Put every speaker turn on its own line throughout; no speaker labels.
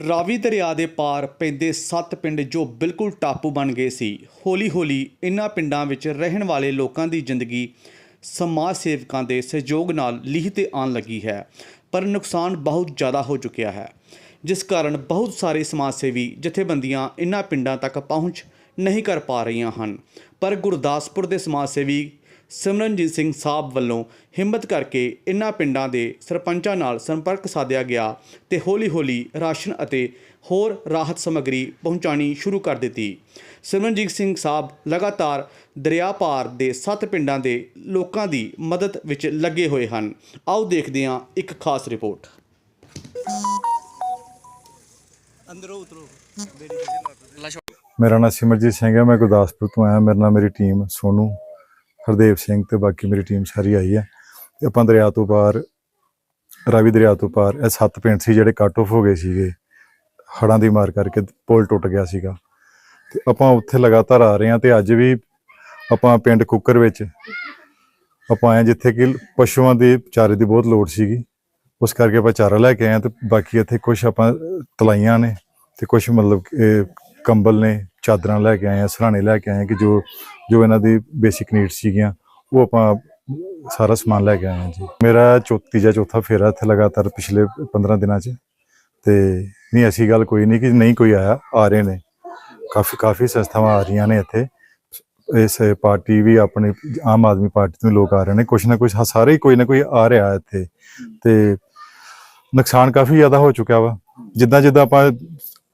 ਰਾਵੀ ਦਰਿਆ ਦੇ ਪਾਰ ਪੈਂਦੇ ਸੱਤ ਪਿੰਡ ਜੋ ਬਿਲਕੁਲ ਟਾਪੂ ਬਣ ਗਏ ਸੀ। ਹੌਲੀ-ਹੌਲੀ ਇਨ੍ਹਾਂ ਪਿੰਡਾਂ ਵਿੱਚ ਰਹਿਣ ਵਾਲੇ ਲੋਕਾਂ ਦੀ ਜ਼ਿੰਦਗੀ ਸਮਾਜ ਸੇਵਕਾਂ ਦੇ ਸਹਿਯੋਗ ਨਾਲ ਲੀਹ ਤੇ ਆਉਣ ਲੱਗੀ ਹੈ, ਪਰ ਨੁਕਸਾਨ ਬਹੁਤ ਜ਼ਿਆਦਾ ਹੋ ਚੁੱਕਿਆ ਹੈ। ਜਿਸ ਕਾਰਨ ਬਹੁਤ ਸਾਰੇ ਸਮਾਜ ਸੇਵੀ ਜਥੇਬੰਦੀਆਂ ਇਨ੍ਹਾਂ ਪਿੰਡਾਂ ਤੱਕ ਪਹੁੰਚ ਨਹੀਂ ਕਰ ਪਾ ਰਹੀਆਂ ਹਨ। ਪਰ ਗੁਰਦਾਸਪੁਰ ਦੇ ਸਮਾਜ ਸੇਵੀ ਸਿਮਰਨਜੀਤ ਸਿੰਘ ਸਾਹਿਬ ਵੱਲੋਂ ਹਿੰਮਤ ਕਰਕੇ ਇਨ੍ਹਾਂ ਪਿੰਡਾਂ ਦੇ ਸਰਪੰਚਾਂ ਨਾਲ ਸੰਪਰਕ ਸਾਧਿਆ ਗਿਆ ਤੇ ਹੌਲੀ-ਹੌਲੀ ਰਾਸ਼ਨ ਅਤੇ ਹੋਰ ਰਾਹਤ ਸਮੱਗਰੀ ਪਹੁੰਚਾਣੀ ਸ਼ੁਰੂ ਕਰ ਦਿੱਤੀ। ਸਿਮਰਨਜੀਤ ਸਿੰਘ ਸਾਹਿਬ ਲਗਾਤਾਰ ਦਰਿਆ ਪਾਰ ਦੇ ਸੱਤ ਪਿੰਡਾਂ ਦੇ ਲੋਕਾਂ ਦੀ ਮਦਦ ਵਿੱਚ ਲੱਗੇ ਹੋਏ ਹਨ। ਆਓ ਦੇਖਦੇ ਹਾਂ ਇੱਕ ਖਾਸ ਰਿਪੋਰਟ।
ਮੇਰਾ ਨਾਮ ਸਿਮਰਜੀਤ ਸਿੰਘ ਹੈ ਮੈਂ ਗੁਰਦਾਸਪੁਰ ਤੋਂ ਆਇਆ। ਮੇਰੇ ਨਾਲ ਮੇਰੀ ਟੀਮ ਸੋਨੂ। ਹਰਦੇਵ ਸਿੰਘ ਤੇ ਬਾਕੀ ਮੇਰੀ ਟੀਮ ਸਾਰੀ ਆਈ ਹੈ। ਤੇ ਆਪਾਂ ਦਰਿਆ ਤੋਂ ਪਾਰ ਰਾਵੀ ਦਰਿਆ ਤੋਂ ਪਾਰ ਇਹ ਸੱਤ ਪਿੰਡ ਸੀ ਜਿਹੜੇ ਕੱਟ ਆਫ ਹੋ ਗਏ ਸੀਗੇ। ਹੜਾਂ ਦੀ ਮਾਰ ਕਰਕੇ ਪੁਲ ਟੁੱਟ ਗਿਆ ਸੀਗਾ। ਤੇ ਆਪਾਂ ਉੱਥੇ ਲਗਾਤਾਰ ਆ ਰਹੇ ਹਾਂ ਤੇ ਅੱਜ ਵੀ ਆਪਾਂ ਪਿੰਡ ਕੁੱਕਰ ਵਿੱਚ ਆਪਾਂ ਆਏ ਹਾਂ ਜਿੱਥੇ ਕਿ ਪਸ਼ੂਆਂ ਦੇ ਚਾਰੇ ਦੀ ਬਹੁਤ ਲੋੜ ਸੀਗੀ। ਉਸ ਕਰਕੇ ਆਪਾਂ ਚਾਰਾ ਲੈ ਕੇ ਆਏ ਹਾਂ ਤੇ ਬਾਕੀ ਇੱਥੇ ਕੁਝ ਆਪਾਂ ਤਲਾਈਆਂ ਨੇ ਤੇ ਕੁਝ ਮਤਲਬ ਕਿ, ਕੰਬਲ ਨੇ ਚਾਦਰਾਂ ਲੈ ਕੇ ਆਏ ਆ, ਸਰਾਣੇ ਲੈ ਕੇ ਆਏ ਆ ਕਿ ਜੋ ਜੋ ਇਹਨਾਂ ਦੀ ਬੇਸਿਕ ਨੀਡਸ ਸੀਗੀਆਂ, ਉਹ ਆਪਾਂ ਸਾਰਾ ਸਮਾਨ ਲੈ ਕੇ ਆਏ ਆ ਜੀ। ਮੇਰਾ ਚੌਥੀ ਜਾਂ ਚੌਥਾ ਫੇਰਾ ਇੱਥੇ ਲਗਾਤਾਰ ਪਿਛਲੇ 15 ਦਿਨਾਂ 'ਚ। ਤੇ ਨਹੀਂ, ਐਸੀ ਗੱਲ ਕੋਈ ਨਹੀਂ ਕਿ ਨਹੀਂ ਕੋਈ ਆਇਆ, ਆ ਰਹੇ ਨੇ। ਕਾਫੀ ਕਾਫੀ ਸੰਸਥਾਵਾਂ ਆ ਰਹੀਆਂ ਨੇ ਇੱਥੇ। ਇਸ ਪਾਰਟੀ ਵੀ ਆਪਣੀ ਆਮ ਆਦਮੀ ਪਾਰਟੀ ਤੋਂ ਲੋਕ ਆ ਰਹੇ ਨੇ। ਕੁਛ ਨਾ ਕੁਛ ਸਾਰੇ ਹੀ ਕੋਈ ਨਾ ਕੋਈ ਆ ਰਿਹਾ ਇੱਥੇ। ਤੇ ਨੁਕਸਾਨ ਕਾਫੀ ਜ਼ਿਆਦਾ ਹੋ ਚੁੱਕਿਆ ਵਾ। ਜਿੱਦਾਂ ਜਿੱਦਾਂ ਆਪਾਂ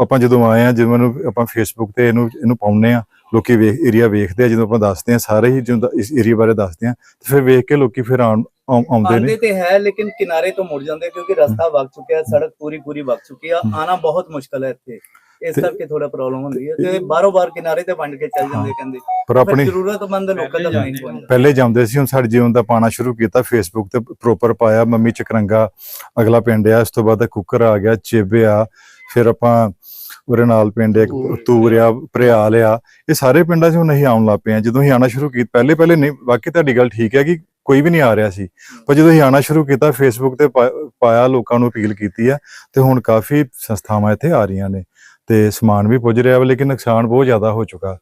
ਆਪਾਂ ਜਦੋਂ ਆਏ ਆ ਜਦੋਂ ਨੂੰ ਆਪਾਂ ਫੇਸਬੁੱਕ ਤੇ ਇਹਨੂੰ ਇਹਨੂੰ ਪਾਉਂਦੇ ਆ ਲੋਕੀ ਵੇਖ ਏਰੀਆ ਵੇਖਦੇ ਆ ਜਦੋਂ ਆਪਾਂ ਦੱਸਦੇ ਆ ਸਾਰੇ ਹੀ ਜਦੋਂ ਇਸ ਏਰੀਆ ਬਾਰੇ ਦੱਸਦੇ ਆ ਤੇ ਫਿਰ ਵੇਖ ਕੇ ਲੋਕੀ ਫਿਰ ਆਉਂਦੇ ਨੇ।
ਤੇ ਹੈ ਲੇਕਿਨ ਕਿਨਾਰੇ ਤੋਂ ਮੁੜ ਜਾਂਦੇ ਕਿਉਂਕਿ ਰਸਤਾ ਵਗ ਚੁੱਕਿਆ ਸੜਕ ਪੂਰੀ ਪੂਰੀ ਵਗ ਚੁੱਕੀ ਆ। ਆਣਾ ਬਹੁਤ ਮੁਸ਼ਕਲ ਹੈ ਇੱਥੇ। ਇਸ ਕਰਕੇ ਥੋੜਾ ਪ੍ਰੋਬਲਮ ਹੁੰਦੀ ਹੈ ਤੇ ਬਾਰੋ ਬਾਰ ਕਿਨਾਰੇ ਤੇ ਵੰਡ ਕੇ ਚੱਲ ਜਾਂਦੇ। ਕਹਿੰਦੇ।
ਪਰ ਆਪਣੀ
ਜ਼ਰੂਰਤਮੰਦ ਲੋਕਾਂ ਤੱਕ ਨਹੀਂ ਪਹੁੰਚਦਾ
ਪਹਿਲੇ ਜਾਂਦੇ ਸੀ ਹੁਣ ਸਾਡੇ ਜੀਵਨ ਦਾ ਪਾਣਾ ਸ਼ੁਰੂ ਕੀਤਾ ਫੇਸਬੁੱਕ ਤੇ ਪ੍ਰੋਪਰ ਪਾਇਆ ਮੰਮੀ ਚਕਰੰਗਾ ਅਗਲਾ ਪਿੰਡ ਆ ਇਸ ਤੋਂ ਬਾਅਦ ਕੁੱਕਰ ਆ ਗਿਆ ਚੇਬੇ ਆ ਫਿਰ ਆਪਾਂ ਉਹਦੇ ਨਾਲ ਪਿੰਡ ਇੱਕ ਤੂਰਿਆ ਭਰਿਆਲ ਆ ਇਹ ਸਾਰੇ ਪਿੰਡਾਂ 'ਚ ਹੁਣ ਅਸੀਂ ਆਉਣ ਲੱਗ ਪਏ ਆ ਜਦੋਂ ਅਸੀਂ ਆਣਾ ਸ਼ੁਰੂ ਕੀਤਾ ਪਹਿਲੇ ਪਹਿਲੇ ਨਹੀਂ ਬਾਕੀ ਤੁਹਾਡੀ ਗੱਲ ਠੀਕ ਹੈ ਕਿ ਕੋਈ ਵੀ ਨਹੀਂ ਆ ਰਿਹਾ ਸੀ। ਪਰ ਜਦੋਂ ਅਸੀਂ ਆਣਾ ਸ਼ੁਰੂ ਕੀਤਾ ਫੇਸਬੁੱਕ ਤੇ ਪਾਇਆ ਲੋਕਾਂ ਨੂੰ ਅਪੀਲ ਕੀਤੀ ਆ ਤੇ ਹੁਣ ਕਾਫੀ ਸੰਸਥਾਵਾਂ ਇੱਥੇ ਆ ਰਹੀਆਂ ਨੇ। ਤੇ ਸਮਾਨ ਵੀ ਪੁੱਜ ਰਿਹਾ ਵਾ, ਲੇਕਿਨ ਨੁਕਸਾਨ ਬਹੁਤ ਜ਼ਿਆਦਾ ਹੋ ਚੁੱਕਾ।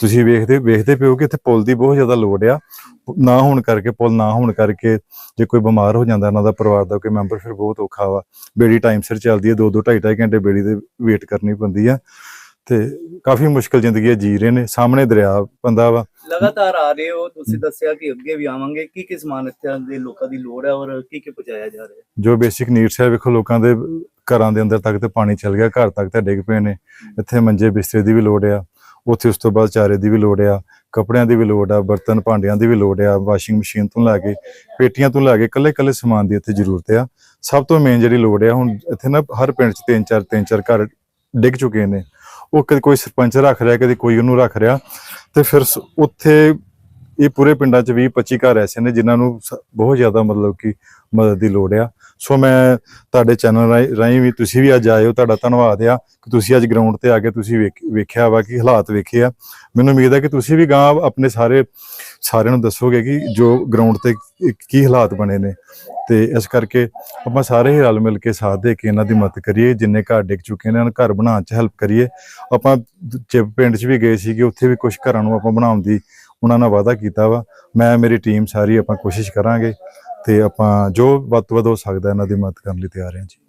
ਤੁਸੀਂ ਵੇਖਦੇ ਵੇਖਦੇ ਪਿਓ ਕਿ ਇੱਥੇ ਪੁਲ ਦੀ ਬਹੁਤ ਜ਼ਿਆਦਾ ਲੋੜ ਆ। ਨਾ ਹੋਣ ਕਰਕੇ, ਪੁਲ ਨਾ ਹੋਣ ਕਰਕੇ ਜੇ ਕੋਈ ਬਿਮਾਰ ਹੋ ਜਾਂਦਾ ਇਹਨਾਂ ਦਾ ਪਰਿਵਾਰ ਦਾ ਕੋਈ ਮੈਂਬਰ ਫਿਰ ਬਹੁਤ ਔਖਾ ਵਾ। ਬੇੜੀ ਟਾਈਮ ਸਿਰ ਚੱਲਦੀ ਹੈ 2 2 2.5 2.5 ਘੰਟੇ ਬੇੜੀ ਦੇ ਵੇਟ ਕਰਨੀ ਪੈਂਦੀ ਆ। ਤੇ ਕਾਫੀ ਮੁਸ਼ਕਲ ਜ਼ਿੰਦਗੀ ਜੀ ਰਹੇ ਨੇ ਸਾਹਮਣੇ ਦਰਿਆ ਪੰਦਾ ਵਾ।
ਲਗਾਤਾਰ ਆ ਰਹੇ ਹੋ ਤੁਸੀਂ ਦੱਸਿਆ ਕਿ ਅੱਗੇ ਵੀ ਆਵਾਂਗੇ। ਕੀ ਕੀ ਸਮਾਨ ਇੱਥੇ ਦੇ ਲੋਕਾਂ ਦੀ ਲੋੜ ਹੈ ਔਰ ਕੀ ਕੀ ਪਹੁੰਚਾਇਆ ਜਾ ਰਿਹਾ ਹੈ?
ਜੋ ਬੇਸਿਕ ਨੀਡਸ ਹੈ ਵੇਖੋ ਲੋਕਾਂ ਦੇ ਘਰਾਂ ਦੇ ਅੰਦਰ ਤੱਕ ਤੇ ਪਾਣੀ ਚੱਲ ਗਿਆ ਘਰ ਤੱਕ ਤਾਂ ਡਿੱਗ ਪਏ ਨੇ। ਇੱਥੇ ਮੰਜੇ ਬਿਸਤਰੇ ਦੀ ਵੀ ਲੋੜ ਆ ਉੱਥੇ ਉਸ ਤੋਂ ਬਾਅਦ ਚਾਰੇ ਦੀ ਵੀ ਲੋੜ ਆ ਕੱਪੜਿਆਂ ਦੀ ਵੀ ਲੋੜ ਆ ਬਰਤਨ ਭਾਂਡਿਆਂ ਦੀ ਵੀ ਲੋੜ ਆ ਵਾਸ਼ਿੰਗ ਮਸ਼ੀਨ ਤੋਂ ਲੈ ਕੇ ਪੇਟੀਆਂ ਤੋਂ ਲੈ ਕੇ ਕੱਲੇ ਕੱਲੇ ਸਮਾਨ ਦੀ ਇੱਥੇ ਜ਼ਰੂਰਤ ਆ। ਸਭ ਤੋਂ ਮੇਨ ਜਿਹੜੀ ਲੋੜ ਆ ਹੁਣ ਇੱਥੇ ਨਾ ਹਰ ਪਿੰਡ 'ਚ ਤਿੰਨ ਚਾਰ ਤਿੰਨ ਚਾਰ ਘਰ ਡਿੱਗ ਚੁੱਕੇ ਨੇ। ਉਹ ਕਦੇ ਕੋਈ ਸਰਪੰਚ ਰੱਖ ਰਿਹਾ, ਕਦੇ ਕੋਈ ਉਹਨੂੰ ਰੱਖ ਰਿਹਾ ਤੇ ਫਿਰ ਸ- ਉੱਥੇ ਇਹ ਪੂਰੇ ਪਿੰਡਾਂ 'ਚ 20 25 ਘਰ ਐਸੇ ਨੇ ਜਿਨ੍ਹਾਂ ਨੂੰ ਸ- ਬਹੁਤ ਜ਼ਿਆਦਾ ਮਤਲਬ ਕਿ ਮਦਦ ਦੀ ਲੋੜ ਆ। ਸੋ ਮੈਂ ਤੁਹਾਡੇ ਚੈਨਲ ਰਾਹੀਂ ਵੀ ਤੁਸੀਂ ਵੀ ਅੱਜ ਆਏ ਹੋ ਤੁਹਾਡਾ ਧੰਨਵਾਦ ਆ ਕਿ ਤੁਸੀਂ ਅੱਜ ਗਰਾਊਂਡ ਤੇ ਆ ਕੇ ਤੁਸੀਂ ਵੇਖ- ਵੇਖਿਆ ਵਾ ਕਿ ਹਾਲਾਤ ਵੇਖੇ ਆ। ਮੈਨੂੰ ਉਮੀਦ ਹੈ ਕਿ ਤੁਸੀਂ ਵੀ ਗਾਂ ਆਪਣੇ ਸਾਰੇ ਸਾਰਿਆਂ ਨੂੰ ਦੱਸੋਗੇ ਕਿ ਜੋ ਗਰਾਊਂਡ ਤੇ ਕੀ- ਹਾਲਾਤ ਬਣੇ ਨੇ। ਤੇ ਇਸ ਕਰਕੇ ਆਪਾਂ ਸਾਰੇ ਹੀ ਰਲ ਮਿਲ ਕੇ ਸਾਥ ਦੇ ਕੇ ਇਹਨਾਂ ਦੀ ਮਦਦ ਕਰੀਏ, ਜਿੰਨੇ ਘਰ ਡਿੱਗ ਚੁੱਕੇ ਨੇ ਉਹਨਾਂ ਨੂੰ ਘਰ ਬਣਾਉਣ 'ਚ ਹੈਲਪ ਕਰੀਏ। ਆਪਾਂ ਚਿਪ ਪਿੰਡ 'ਚ ਵੀ ਗਏ ਸੀਗੇ, ਉੱਥੇ ਵੀ ਕੁਝ ਘਰਾਂ ਨੂੰ ਆਪਾਂ ਬਣਾਉਣ ਦੀ ਉਹਨਾਂ ਨਾਲ ਵਾਅਦਾ ਕੀਤਾ ਵਾ। ਮੈਂ, ਮੇਰੀ ਟੀਮ ਸਾਰੀ ਆਪਾਂ ਕੋਸ਼ਿਸ਼ ਕਰਾਂਗੇ ਤੇ ਆਪਾਂ ਜੋ ਵੱਧ ਤੋਂ ਵੱਧ ਹੋ ਸਕਦਾ ਇਹਨਾਂ ਦੀ ਮਦਦ ਕਰਨ ਲਈ ਤਿਆਰ ਹਾਂ ਜੀ।